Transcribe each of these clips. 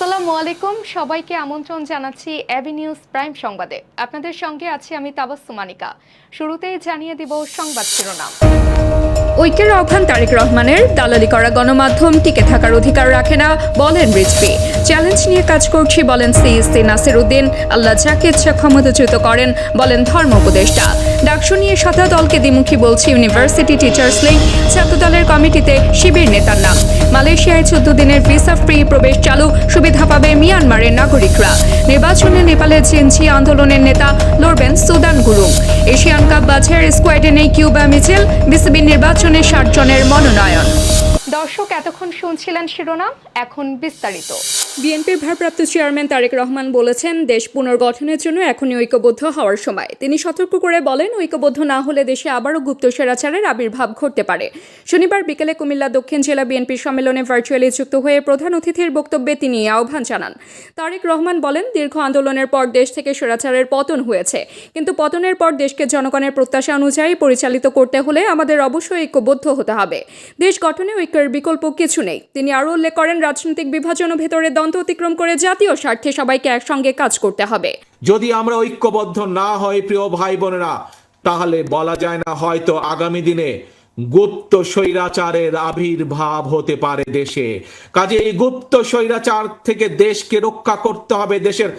আসসালামু আলাইকুম। সবাইকে আমন্ত্রণ জানাচ্ছি এবি নিউজ প্রাইম সংবাদে। আপনাদের সঙ্গে আছি আমি তাবাসসুমানিকা শুরুতেই জানিয়ে দিব সংবাদ শিরোনাম। ঐক্যের আহ্বান তারেক রহমানের দালালি করা গণমাধ্যম টিকে থাকার অধিকার রাখে না বলেন রিজভি। চ্যালেঞ্জ নিয়ে কাজ করছি বলেন সিইসি নাসির উদ্দিন আল্লাহ যাকে ইচ্ছা ক্ষমতাচ্যুত করেন বলেন ধর্ম উপদেষ্টা। ডাকসু নিয়ে সাদা দলকে দ্বিমুখী বলছে ইউনিভার্সিটি টিচার্স লিগ। ছাত্রদলের কমিটিতে শিবির নেতার নাম। মালয়েশিয়ায় চোদ্দ দিনের ভিসা ফ্রি প্রবেশ চালু। সুবিধা পাবে মিয়ানমারের নাগরিকরা। নির্বাচনে নেপালের চেনচি আন্দোলনের নেতা লড়বেন সুদান গুরুং। এশিয়ান কাপ বাছাইয়ের স্কোয়াডে নেই কিউবা মিছিল। বিসিবি নির্বাচনে ষাট জনের মনোনয়ন। দর্শক, এতক্ষণ শুনছিলেন শিরোনাম, এখন বিস্তারিত। বিএনপির ভারপ্রাপ্ত চেয়ারম্যান তারেক রহমান বলেছেন, দেশ পুনর্গঠনের জন্য এখনই ঐক্যবদ্ধ হওয়ার সময়। তিনি সতর্ক করে বলেন, ঐক্যবদ্ধ না হলে দেশে আবারও গুপ্ত স্বৈরাচারের আবির্ভাব ঘটতে পারে। শনিবার বিকেলে কুমিল্লা দক্ষিণ জেলা বিএনপির সম্মেলনে ভার্চুয়ালি যুক্ত হয়ে প্রধান অতিথির বক্তব্যে তিনি আহ্বান জানান। তারেক রহমান বলেন, দীর্ঘ আন্দোলনের পর দেশ থেকে স্বৈরাচারের পতন হয়েছে। কিন্তু পতনের পর দেশকে জনগণের প্রত্যাশা অনুযায়ী পরিচালিত করতে হলে আমাদের অবশ্যই ঐক্যবদ্ধ হতে হবে। দেশ গঠনে ঐক্যের বিকল্প কিছু নেই। তিনি আরও উল্লেখ করেন, রাজনৈতিক বিভাজন ভেতরে দ্বন্দ্ব অতিক্রম করে জাতীয় স্বার্থে সবাইকে একসঙ্গে কাজ করতে হবে। যদি আমরা ঐক্যবদ্ধ না হয় প্রিয় ভাই বোনেরা তাহলে বলা যায় না হয়তো আগামী দিনে গুপ্ত স্বৈরাচারের আবির্ভাব হতে পারে দেশে। কাজে এই গুপ্ত স্বৈরাচার থেকে দেশকে রক্ষা করতে হবে, দেশের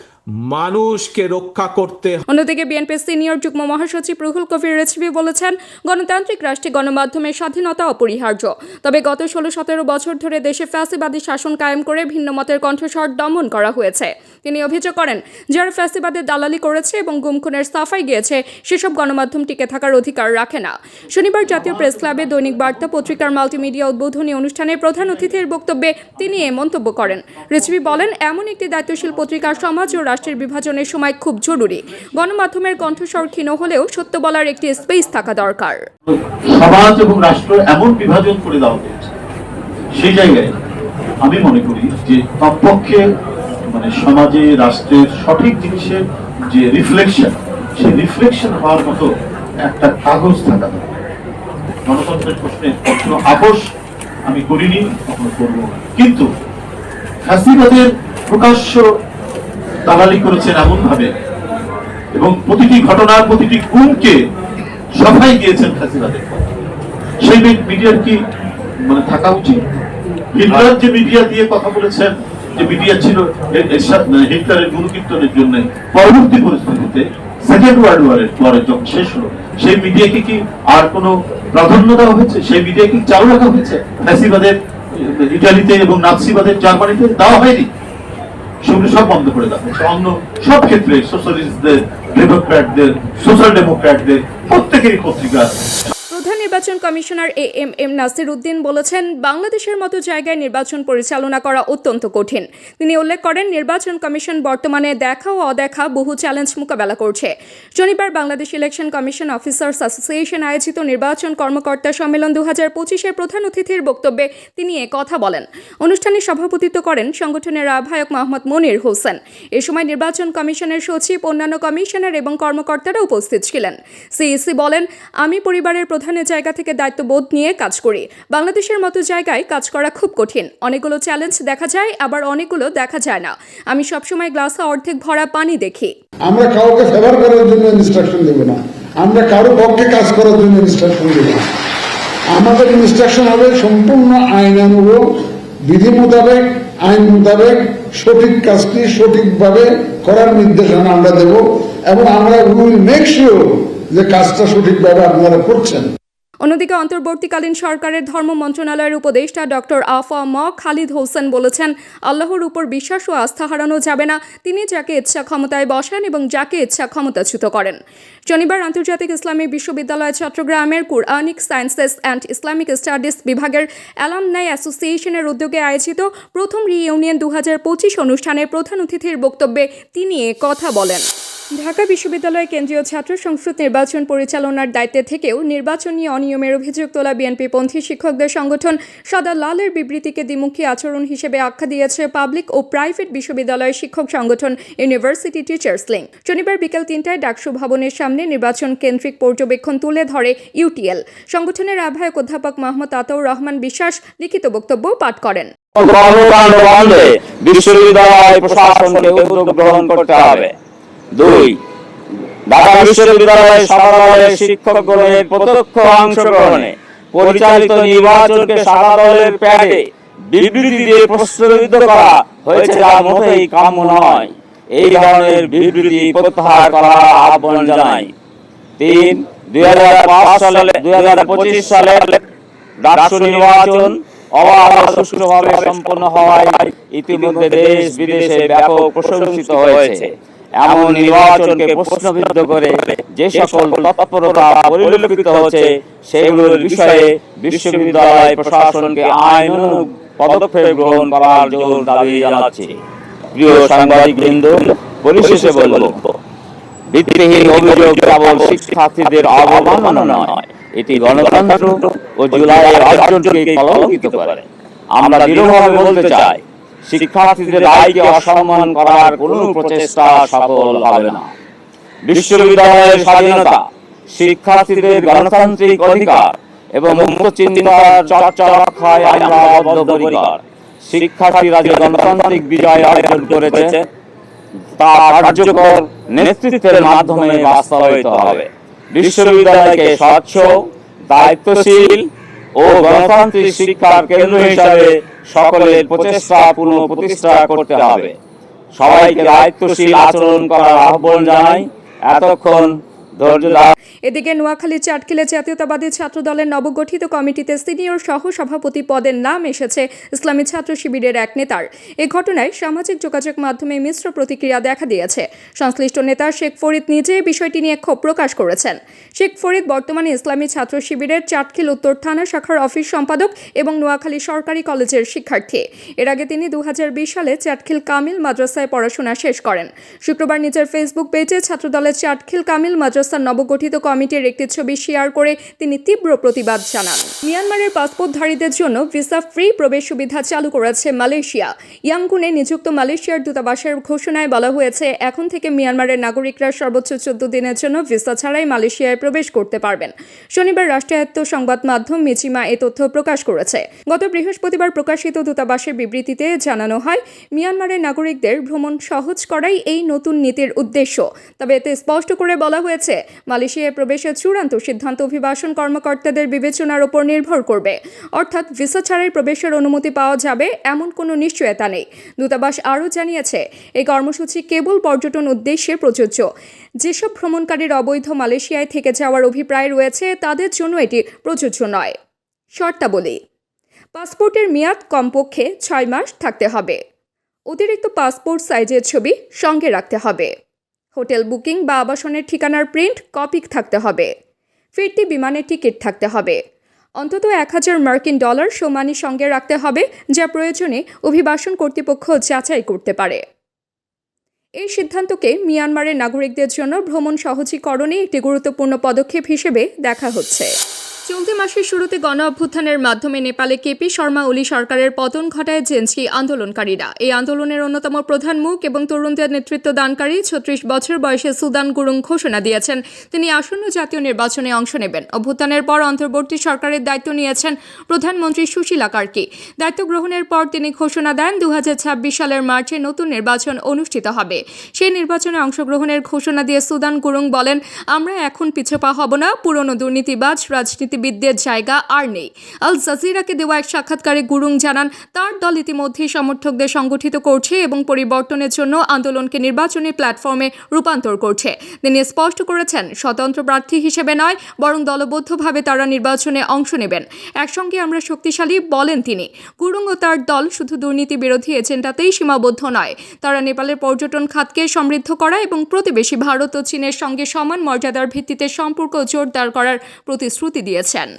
মানুষকে রক্ষা করতে অন্যদিকে বিএনপির সিনিয়র যুগ্ম মহাসচিব রুহুল কবির রেছিবি বলেছেন, গণতান্ত্রিক রাষ্ট্রে গণমাধ্যমের স্বাধীনতা অপরিহার্য। তবে গত ষোলো সতেরো বছর ধরে দেশে ফ্যাসিবাদী শাসন কায়েম করে ভিন্ন মতের কণ্ঠস্বর দমন করা হয়েছে। তিনি অভিযোগ করেন, যারা ফ্যাসিবাদের দালালি করেছে এবং গুমখুনের সাফাই গিয়েছে, সেসব গণমাধ্যম টিকে থাকার অধিকার রাখে না। শনিবার জাতীয় প্রেস ক্লাবে দৈনিক বার্তা পত্রিকার মাল্টিমিডিয়া উদ্বোধনী অনুষ্ঠানে প্রধান অতিথির বক্তব্যে তিনি এ মন্তব্য করেন। রেছিবি বলেন, এমন একটি দায়িত্বশীল পত্রিকা সমাজ ও রাষ্ট্রের বিভাজনের সময় খুব জরুরি। গণমাধ্যমের কণ্ঠস্বর ক্ষীণ হলেও সত্য বলার একটি স্পেস থাকা দরকার। সমাজ এবং রাষ্ট্র এমন বিভাজন করে দেওয়া হয়েছে। সেই জায়গায় আমি মনে করি যে কমপক্ষে মানে সমাজে, রাষ্ট্রের সঠিক জিনিসের যে রিফ্লেকশন সেই রিফ্লেকশন হওয়ার মতো একটা কাগজ থাকা দরকার। গণতন্ত্রের প্রশ্নে কখনো আপোষ আমি করিনি, কখনো করব কিন্তু ফ্যাসিবাদের প্রকাশ্য দালালি করেছেন এমন ভাবে এবং প্রতিটি ঘটনার প্রতিটি গুণকে সফাই দিয়েছেন ফ্যাসিবাদের সেই মিডিয়ার কি মানে থাকা উচিত? হিটলার যে মিডিয়া দিয়ে কথা বলেছেন, যে মিডিয়া ছিল মানে হিটলারের গুণকীর্তনের জন্য পরবর্তী পরিস্থিতিতে সেকেন্ড ওয়ার্ল্ড ওয়ারের পরে যখন শেষ হলো, সেই মিডিয়াকে কি আর কোনো প্রাধান্য দেওয়া হয়েছে? সেই মিডিয়া কি চালু রাখা হয়েছে? ফ্যাসিবাদের ইটালিতে এবং নাৎসিবাদের জার্মানিতে দেওয়া হয়নি? সেগুলো সব বন্ধ করে হয়েছে অন্য সব ক্ষেত্রে সোশ্যালিস্টদের ডেমোক্র্যাটদের সোশ্যাল ডেমোক্র্যাটদের প্রত্যেকেরই পত্রিকা প্রধান নির্বাচন commissioner A M M Nasir Uddin বলেছেন, বাংলাদেশের মতো জায়গায় নির্বাচন পরিচালনা করা অত্যন্ত কঠিন। তিনি উল্লেখ করেন, নির্বাচন কমিশন বর্তমানে দেখা ও অদেখা বহু চ্যালেঞ্জ মোকাবেলা করছে। শনিবার Bangladesh election commission officers association আয়োজিত নির্বাচন কর্মকর্তা সম্মেলন দু হাজার পঁচিশের প্রধান অতিথির বক্তব্যে তিনি এ কথা বলেন। অনুষ্ঠানে সভাপতিত্ব করেন সংগঠনের আহ্বায়ক মোহাম্মদ মনির হোসেন। এ সময় নির্বাচন কমিশনের সচিব, অন্যান্য কমিশনার এবং কর্মকর্তারা উপস্থিত ছিলেন। সিইসি বলেন, আমি পরিবারের প্রধানের জায়গা থেকে দায়িত্ববোধ নিয়ে কাজ করি। বাংলাদেশের মতো জায়গায় কাজ করা খুব কঠিন। অনেকগুলো চ্যালেঞ্জ দেখা যায়, আবার অনেকগুলো দেখা যায় না। আমি সবসময় গ্লাসে অর্ধেক ভরা পানি দেখি। আমরা কাউকে ফেভার করার জন্য ইনস্ট্রাকশন দেব না। আমরা কারও পক্ষে কাজ করার জন্য ইনস্ট্রাকশন দেব না। আমাদের ইনস্ট্রাকশন হবে সম্পূর্ণ আইনানুগ বিধি মোতাবেক, আইন মোতাবেক, সঠিক কাজটি সঠিকভাবে করার নির্দেশনা আমরা দেব এবং আমরা উইল মেক শিওর যে কাজটা সঠিকভাবে আপনারা করছেন। অন্যদিকে অন্তর্বর্তীকালীন সরকারের ধর্ম মন্ত্রণালয়ের উপদেষ্টা ডক্টর আফা ম খালিদ হোসেন বলেছেন, আল্লাহর উপর বিশ্বাস ও আস্থা হারানো যাবে না। তিনি যাকে ইচ্ছা ক্ষমতায় বসান এবং যাকে ইচ্ছা ক্ষমতাচ্যুত করেন। শনিবার আন্তর্জাতিক ইসলামী বিশ্ববিদ্যালয় চট্টগ্রামের Quranic sciences and Islamic studies বিভাগের অ্যালামনাই অ্যাসোসিয়েশনের উদ্যোগে আয়োজিত প্রথম রিইউনিয়ন দু অনুষ্ঠানে প্রধান অতিথির বক্তব্যে তিনি কথা বলেন। ঢাকা বিশ্ববিদ্যালয় কেন্দ্রীয় ছাত্র সংসদ নির্বাচন পরিচালনার দায়িত্বে থেকেও নির্বাচন নিয়ে অনিয়মের অভিযোগ তোলা বিএনপি পন্থী শিক্ষকদের সংগঠন সাদা লালের বিবৃতিকে দ্বিমুখী আচরণ হিসেবে আখ্যা দিয়েছে পাবলিক ও প্রাইভেট বিশ্ববিদ্যালয়ের শিক্ষক সংগঠন ইউনিভার্সিটি টিচার্স লিঙ্ক। শনিবার বিকেল তিনটায় ডাকসু ভবনের সামনে নির্বাচন কেন্দ্রিক পর্যবেক্ষণ তুলে ধরে ইউটিএল সংগঠনের আহ্বায়ক অধ্যাপক মোহাম্মদ আতাউর রহমান বিশ্বাস লিখিত বক্তব্য পাঠ করেন। বিশ্ববিদ্যালয় প্রশাসনকে উদ্যোগ গ্রহণ করতে হবে। দুই ঢাকা বিশ্ববিদ্যালয়ের সাদা দলের শিক্ষকগণের প্রত্যক্ষ অংশগ্রহণে পরিচালিত নির্বাচনকে সাদা দলের প্যাডে বিবৃতি দিয়ে প্রশ্নবিদ্ধ করা হয়েছে যা মোটেই কাম্য নয়। এই ধরনের বিবৃতি প্রত্যাহার করার আহ্বান জানাই। তিন দুই সালে দুই হাজার পঁচিশ সালে ডাকসু নির্বাচন অবাধ সুষ্ঠুভাবে সম্পন্ন হওয়ায় ইতিমধ্যে দেশ বিদেশে ব্যাপক প্রশংসিত হয়েছে। এমন নির্বাচনকে প্রশ্নবিদ্ধ করে যে সকল তৎপরতা পরিলক্ষিত হচ্ছে সেগুলোর বিষয়ে বিশ্ববিদ্যালয় প্রশাসনকে আইন পদক্ষেপ গ্রহণ করার জোর দাবি জানাচ্ছি। প্রিয় সাংবাদিক বৃন্দ পরিশেষে বলব ভিত্তিহীন অভিযোগ কেবল শিক্ষার্থীদের অবমাননা নয় এটি গণতন্ত্র ও জুলাইয়ের অর্জনকে কলঙ্কিত করে। আমরা দৃঢ়ভাবে বলতে চাই শিক্ষার্থীদের দায়কে অসম্মান করার কোনো প্রচেষ্টা সফল হবে না। বিশ্ববিদ্যালয়ের স্বাধীনতা, শিক্ষার্থীদের গণতান্ত্রিক অধিকার এবং মুক্ত চিন্তার চর্চা রক্ষায় আমরা বদ্ধপরিকর। শিক্ষার্থীরা যে গণতান্ত্রিক বিজয় অর্জন করেছে, তা কার্যকর নেতৃত্বের মাধ্যমে বাস্তবায়িত হবে। বিশ্ববিদ্যালয়কে স্বচ্ছ, দায়িত্বশীল ও গণতান্ত্রিক শিক্ষার কেন্দ্র হিসাবে সকলের প্রচেষ্টা পুনঃ প্রতিষ্ঠা করতে হবে। সবাইকে দায়িত্বশীল আচরণ করার আহ্বান জানাই। এতক্ষণ এদিকে নোয়াখালী চাটখিলে জাতীয়তাবাদী ছাত্র দলের নবগঠিত কমিটিতে সিনিয়র সহ সভাপতি পদের নাম এসেছে ইসলামী ছাত্র শিবিরের এক নেতার। এ ঘটনায় সামাজিক যোগাযোগ মাধ্যমে মিশ্র প্রতিক্রিয়া দেখা দিয়েছে। সংশ্লিষ্ট নেতা শেখ ফরিদ নিজে বিষয়টি নিয়ে ক্ষোভ প্রকাশ করেছেন। শেখ ফরিদ বর্তমানে ইসলামী ছাত্র শিবিরের চাটখিল উত্তর থানা শাখার অফিস সম্পাদক এবং নোয়াখালী সরকারি কলেজের শিক্ষার্থী। এর আগে তিনি দু হাজার বিশ সালে চাটখিল কামিল মাদ্রাসায় পড়াশোনা শেষ করেন। শুক্রবার নিজের ফেসবুক পেজে ছাত্রদলের চাটখিল কামিল মাদ্রাসার নবগঠিত কমিটির একটি ছবি শেয়ার করে তিনি তীব্র প্রতিবাদ জানান। মিয়ানমারের পাসপোর্টধারীদের জন্য ভিসা ফ্রি প্রবেশ সুবিধা চালু করেছে মালয়েশিয়া। ইয়াংগুনে নিযুক্ত মালয়েশিয়ার দূতাবাসের ঘোষণায় বলা হয়েছে, এখন থেকে মিয়ানমারের নাগরিকরা সর্বোচ্চ চোদ্দ দিনের জন্য ভিসা ছাড়াই মালয়েশিয়ায় প্রবেশ করতে পারবেন। শনিবার রাষ্ট্রায়ত্ত সংবাদ মাধ্যম মিচিমা এ তথ্য প্রকাশ করেছে। গত বৃহস্পতিবার প্রকাশিত দূতাবাসের বিবৃতিতে জানানো হয়, মিয়ানমারের নাগরিকদের ভ্রমণ সহজ করাই এই নতুন নীতির উদ্দেশ্য। তবে এতে স্পষ্ট করে বলা হয়েছে, মালয়েশিয়ায় প্রবেশের চূড়ান্ত সিদ্ধান্ত অভিবাসন কর্মকর্তাদের বিবেচনার ওপর নির্ভর করবে। অর্থাৎ ভিসা ছাড়াই প্রবেশের অনুমতি পাওয়া যাবে এমন কোনো নিশ্চয়তা নেই। দূতাবাস আরও জানিয়েছে, এই কর্মসূচি কেবল পর্যটন উদ্দেশ্যে প্রযোজ্য। যেসব ভ্রমণকারীর অবৈধ মালয়েশিয়ায় থেকে যাওয়ার অভিপ্রায় রয়েছে, তাদের জন্য এটি প্রযোজ্য নয়। শর্তাবলী, পাসপোর্টের মেয়াদ কমপক্ষে ছয় মাস থাকতে হবে। অতিরিক্ত পাসপোর্ট সাইজের ছবি সঙ্গে রাখতে হবে। হোটেল বুকিং বা আবাসনের ঠিকানার প্রিন্ট কপি থাকতে হবে। ফিরতি বিমানের টিকিট থাকতে হবে। অন্তত এক হাজার মার্কিন ডলার সমানি সঙ্গে রাখতে হবে, যা প্রয়োজনে অভিবাসন কর্তৃপক্ষ যাচাই করতে পারে। এই সিদ্ধান্তকে মিয়ানমারের নাগরিকদের জন্য ভ্রমণ সহজীকরণে একটি গুরুত্বপূর্ণ পদক্ষেপ হিসেবে দেখা হচ্ছে। চলতি মাসের শুরুতে গণ অভ্যুত্থানের মাধ্যমে নেপালে কেপি শর্মা ওলি সরকারের পতন ঘটায় জেনজি আন্দোলনকারীরা। এই আন্দোলনের অন্যতম প্রধান মুখ এবং তরুণদের নেতৃত্ব দানকারী ছত্রিশ বছর বয়সে সুদান গুরুং ঘোষণা দিয়েছেন। তিনি আসন্ন জাতীয় নির্বাচনে অংশ নেবেন। অভ্যুত্থানের পর অন্তর্বর্তী সরকারের দায়িত্ব নিয়েছেন প্রধানমন্ত্রী সুশীলা কার্কি। দায়িত্ব গ্রহণের পর তিনি ঘোষণা দেন দু হাজার ছাব্বিশ সালের মার্চে নতুন নির্বাচন অনুষ্ঠিত হবে। সেই নির্বাচনে অংশগ্রহণের ঘোষণা দিয়ে সুদান গুরুং বলেন, আমরা এখন পিছপা হব না। পুরনো দুর্নীতিবাজ রাজনীতিবিদদের জায়গা আর নেই। আল জাজিরাকে দেওয়া এক সাক্ষাৎকারে গুরুং জানান, তার দল ইতিমধ্যেই সমর্থকদের সংগঠিত করছে এবং পরিবর্তনের জন্য আন্দোলনকে নির্বাচনী প্ল্যাটফর্মে রূপান্তর করছে। তিনি স্পষ্ট করেছেন, স্বতন্ত্র প্রার্থী হিসেবে নয়, বরং দলবদ্ধভাবে তারা নির্বাচনে অংশ নেবেন। একসঙ্গে আমরা শক্তিশালী বলেন তিনি, গুরুং ও তার দল শুধু দুর্নীতি বিরোধী এজেন্ডাতেই সীমাবদ্ধ নয়। তারা নেপালের পর্যটন খাতকে সমৃদ্ধ করা এবং প্রতিবেশী ভারত ও চীনের সঙ্গে সমান মর্যাদার ভিত্তিতে সম্পর্ক জোরদার করার প্রতিশ্রুতি দিয়েছেন।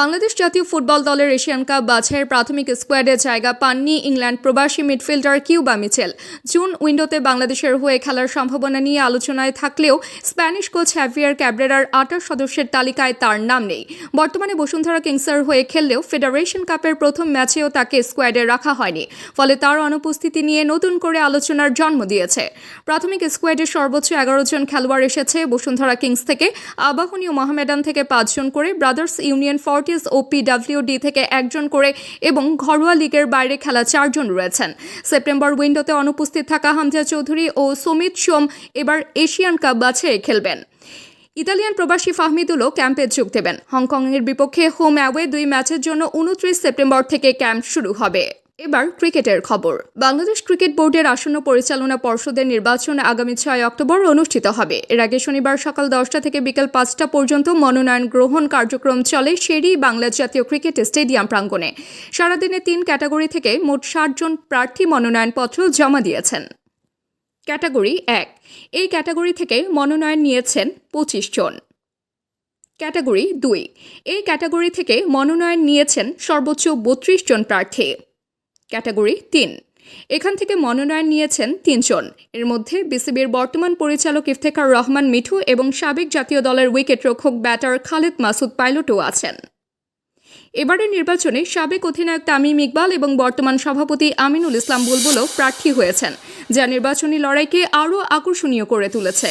বাংলাদেশ জাতীয় ফুটবল দলের এশিয়ান কাপ বাছাইয়ের প্রাথমিক স্কোয়াডে জায়গা পাননি ইংল্যান্ড প্রবাসী মিডফিল্ডার কিউবা মিচেল। জুন উইন্ডোতে বাংলাদেশের হয়ে খেলার সম্ভাবনা নিয়ে আলোচনায় থাকলেও স্প্যানিশ কোচ হ্যাভিয়ার ক্যাব্রেরার আঠাশ সদস্যের তালিকায় তার নাম নেই। বর্তমানে বসুন্ধরা কিংসের হয়ে খেললেও ফেডারেশন কাপের প্রথম ম্যাচেও তাকে স্কোয়াডে রাখা হয়নি, ফলে তার অনুপস্থিতি নিয়ে নতুন করে আলোচনার জন্ম দিয়েছে। প্রাথমিক স্কোয়াডে সর্বোচ্চ এগারো জন খেলোয়াড় এসেছে বসুন্ধরা কিংস থেকে। আবাহনী ও মহামেডান থেকে পাঁচজন করে ব্রাদার্স ইউনিয়ন ফর ফর্টিস ও পিডাব্লিউডি থেকে একজন করে এবং ঘরোয়া লিগের বাইরে খেলা চারজন রয়েছেন। সেপ্টেম্বর উইন্ডোতে অনুপস্থিত থাকা হামজা চৌধুরী ও সুমিত সোম এবার এশিয়ান কাপ বাছে খেলবেন। ইতালিয়ান প্রবাসী ফাহমিদুলও ক্যাম্পে যোগ দেবেন। হংকংয়ের বিপক্ষে হোম অ্যাওয়ে দুই ম্যাচের জন্য উনত্রিশ সেপ্টেম্বর থেকে ক্যাম্প শুরু হবে। এবার ক্রিকেটের খবর। বাংলাদেশ ক্রিকেট বোর্ডের আসন্ন পরিচালনা পর্ষদের নির্বাচন আগামী ছয় অক্টোবর অনুষ্ঠিত হবে। এর আগে শনিবার সকাল দশটা থেকে বিকেল পাঁচটা পর্যন্ত মনোনয়ন গ্রহণ কার্যক্রম চলে শেরি বাংলা জাতীয় ক্রিকেট স্টেডিয়াম প্রাঙ্গণে। সারাদিনে তিন ক্যাটাগরি থেকে মোট ষাট জন প্রার্থী মনোনয়নপত্র জমা দিয়েছেন। ক্যাটাগরি এক। এই ক্যাটাগরি থেকে মনোনয়ন নিয়েছেন পঁচিশ জন। ক্যাটাগরি দুই। এই ক্যাটাগরি থেকে মনোনয়ন নিয়েছেন সর্বোচ্চ বত্রিশ জন প্রার্থী। ক্যাটাগরি তিন। এখান থেকে মনোনয়ন নিয়েছেন তিনজন। এর মধ্যে বিসিবির বর্তমান পরিচালক ইফতেখার রহমান মিঠু এবং সাবেক জাতীয় দলের উইকেট রক্ষক ব্যাটার খালেদ মাসুদ পাইলটও আছেন। এবারের নির্বাচনে সাবেক অধিনায়ক তামিম ইকবাল এবং বর্তমান সভাপতি আমিনুল ইসলাম বুলবুলও প্রার্থী হয়েছেন, যা নির্বাচনী লড়াইকে আরও আকর্ষণীয় করে তুলেছে।